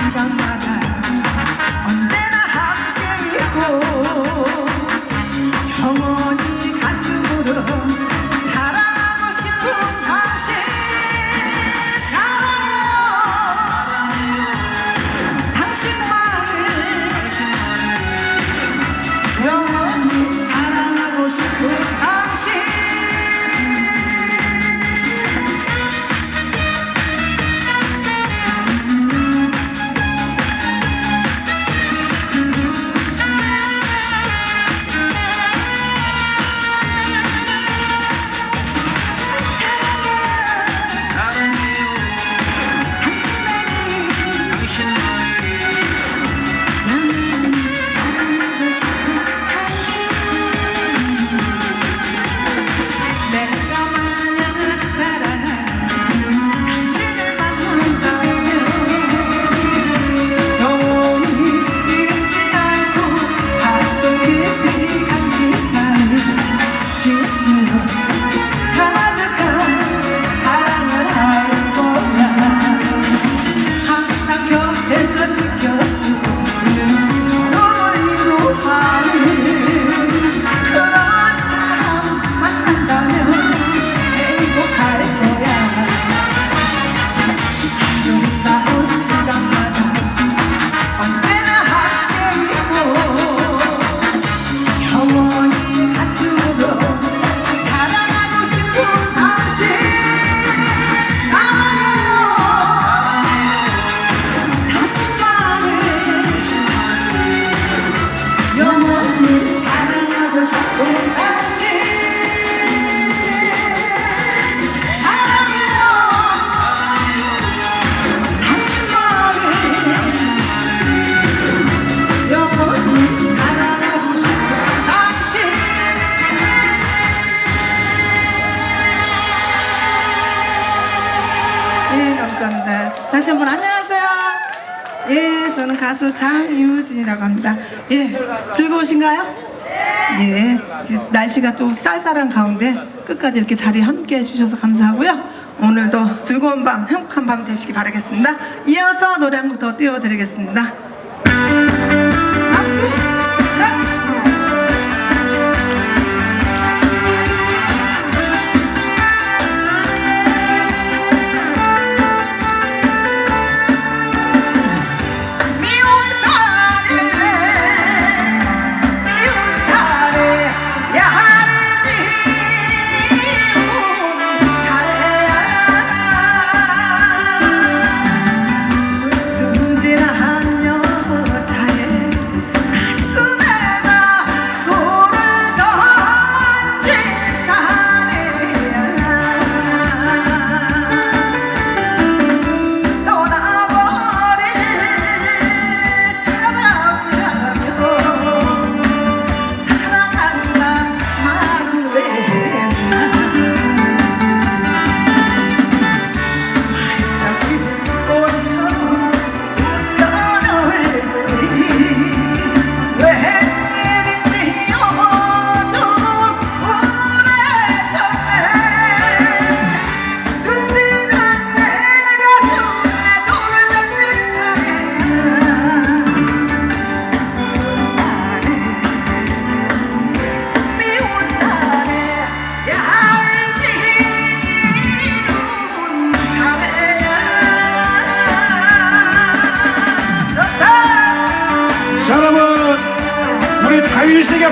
新 있었는데 다시 한번 안녕하세요. 예, 저는 가수 장유진이라고 합니다. 예, 즐거우신가요? 예, 이 날씨가 또 쌀쌀한 가운데 끝까지 이렇게 자리 함께 해주셔서 감사하고요. 오늘도 즐거운 밤, 행복한 밤 되시기 바라겠습니다. 이어서 노래 한 곡 더 띄워드리겠습니다.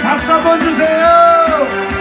박수 한번 주세요.